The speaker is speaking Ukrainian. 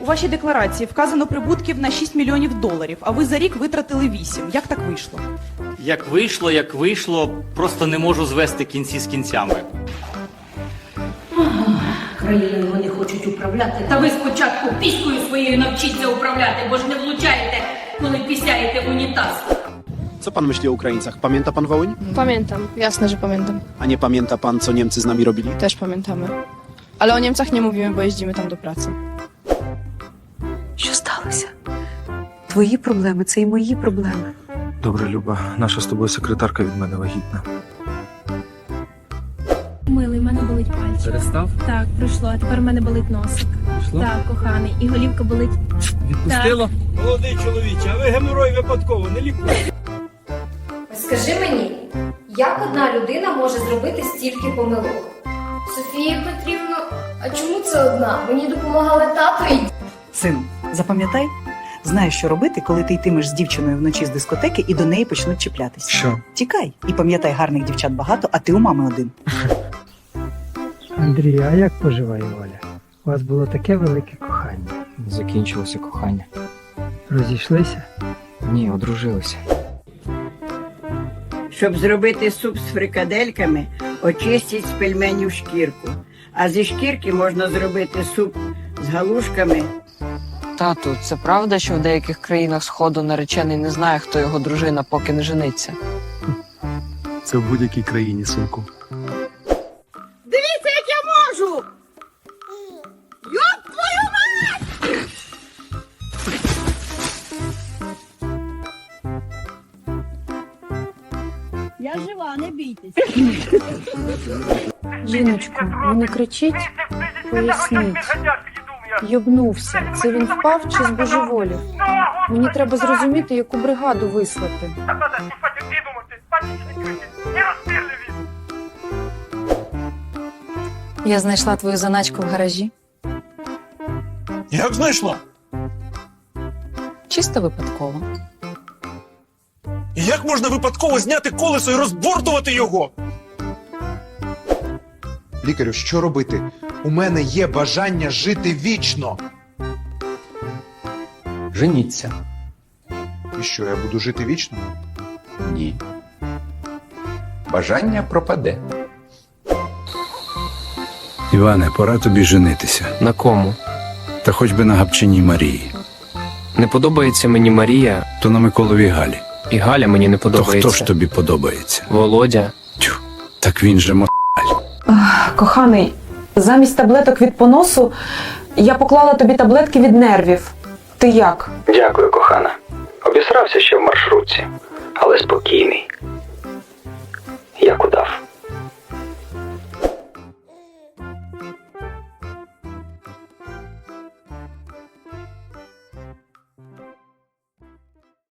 У вашій декларації вказано прибутків на 6 мільйонів доларів, а ви за рік витратили 8. Як так вийшло? Як вийшло, як вийшло, просто не можу звести кінці з кінцями. Країною вони хочуть управляти. Та ви спочатку піською своєю навчіться управляти, бо ж не влучаєте, коли пісяєте в унітаз. Co pan myśli o Ukraińcach? Pamięta pan Wołyń? Pamiętam, jasne, że pamiętam. A nie pamięta pan, co Niemcy z nami robili? Też pamiętamy. Ale o Niemcach nie mówimy, bo jeździmy tam do pracy. Сталося? Твої проблеми це і мої проблеми. Добре, Люба, наша з тобою секретарка від мене вагітна. Милий, в мене болить пальчик. Перестав? Так, пройшло, а тепер в мене болить носик. Пішло? Так, коханий. І голівка болить. Відпустило? Молодий чоловіче, а ви геморой випадково не лікуєте. Скажи мені, як одна людина може зробити стільки помилок? Софія Петрівна, а чому це одна? Мені допомагали тато і Син, запам'ятай, знаєш, що робити, коли ти йтимеш з дівчиною вночі з дискотеки і до неї почнуть чіплятися. Що? Тікай і пам'ятай, гарних дівчат багато, а ти у мами один. Андрій, а як поживає Оля? У вас було таке велике кохання. Закінчилося кохання. Розійшлися? Ні, одружилися. Щоб зробити суп з фрикадельками, очистіть з пельменів шкірку. А зі шкірки можна зробити суп з галушками. Тату, це правда, що в деяких країнах сходу наречений не знає, хто його дружина, поки не жениться. Це в будь-якій країні, синку. Дивіться, як я можу! Йоп твою мать! Я жива, не бійтесь. Жіночко, не кричіть, поясніть. Йобнувся. Це він впав чи збожеволів? Мені треба зрозуміти, яку бригаду вислати. Я знайшла твою заначку в гаражі. Як знайшла? Чисто випадково. І як можна випадково зняти колесо і розбортувати його? Лікарю, що робити? У мене є бажання жити вічно. Женіться. І що, я буду жити вічно? Ні. Бажання пропаде. Іване, пора тобі женитися. На кому? Та хоч би на Гапчиній Марії. Не подобається мені Марія, То на Миколовій Галі. і Галя мені не То хто ж тобі подобається? Володя. Тю, так він же мо... Коханий, замість таблеток від поносу я поклала тобі таблетки від нервів. Ти як? Дякую, кохана. Обісрався ще в маршрутці, але спокійний.